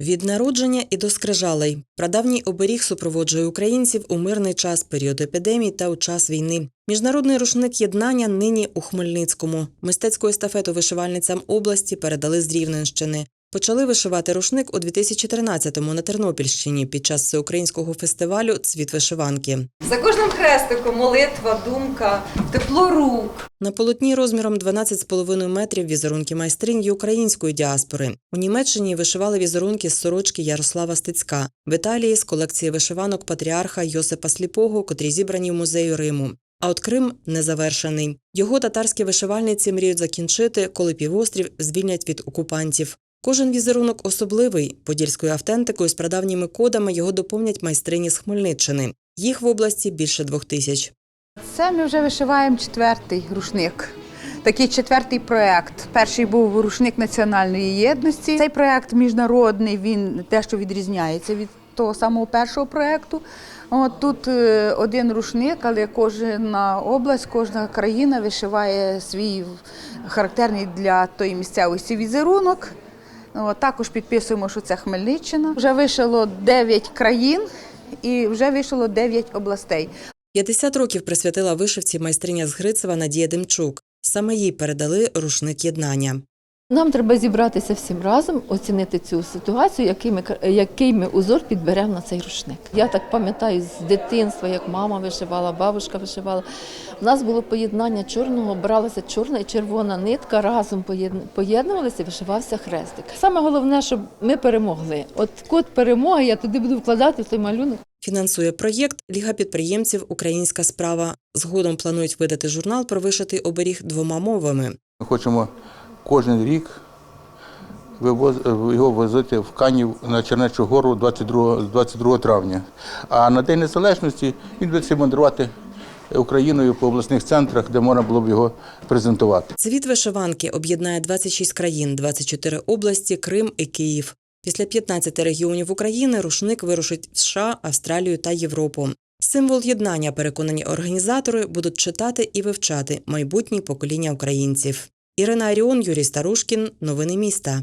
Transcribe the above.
Від народження і до скрижалей прадавній оберіг супроводжує українців у мирний час, період епідемії та у час війни. Міжнародний рушник єднання нині у Хмельницькому. Мистецьку естафету вишивальницям області передали з Рівненщини. Почали вишивати рушник у 2013-му на Тернопільщині під час всеукраїнського фестивалю Цвіт вишиванки. За кожним хрестиком молитва, думка, тепло рук. На полотні розміром 12,5 метрів візерунки майстринь й української діаспори. У Німеччині вишивали візерунки з сорочки Ярослава Стецька, в Італії з колекції вишиванок патріарха Йосипа Сліпого, котрі зібрані в музею Риму. А от Крим не завершений. Його татарські вишивальниці мріють закінчити, коли півострів звільнять від окупантів. Кожен візерунок особливий. Подільською автентикою з прадавніми кодами його доповнять майстрині з Хмельниччини. Їх в області більше двох тисяч. Це ми вже вишиваємо четвертий рушник. Такий четвертий проект. Перший був рушник національної єдності. Цей проект міжнародний, він дещо відрізняється від того самого першого проекту. От тут е, один рушник, але кожна область, кожна країна вишиває свій характерний для тої місцевості візерунок. От, також підписуємо, що це Хмельниччина. Вже вийшло 9 країн і вже вийшло 9 областей. 50 років присвятила вишивці майстриня з Грицева Надія Демчук. Саме їй передали рушник єднання. Нам треба зібратися всім разом, оцінити цю ситуацію, який ми, який ми узор підберемо на цей рушник. Я так пам'ятаю з дитинства, як мама вишивала, бабушка вишивала. У нас було поєднання чорного, бралася чорна і червона нитка, разом поєдн- поєднувалися, вишивався хрестик. Саме головне, щоб ми перемогли. От код перемоги я туди буду вкладати в той малюнок. Фінансує проєкт Ліга підприємців Українська справа. Згодом планують видати журнал про вишитий оберіг двома мовами. Ми хочемо кожен рік його возити в Канів на Чернечу гору 22, 22 травня. А на День Незалежності він буде мандрувати Україною по обласних центрах, де можна було б його презентувати. Цвіт вишиванки об'єднає 26 країн, 24 області, Крим і Київ. Після 15 регіонів України рушник вирушить в США, Австралію та Європу. Символ єднання, переконані організатори, будуть читати і вивчати майбутні покоління українців. Ірина Аріон, Юрій Старушкін. Новини міста.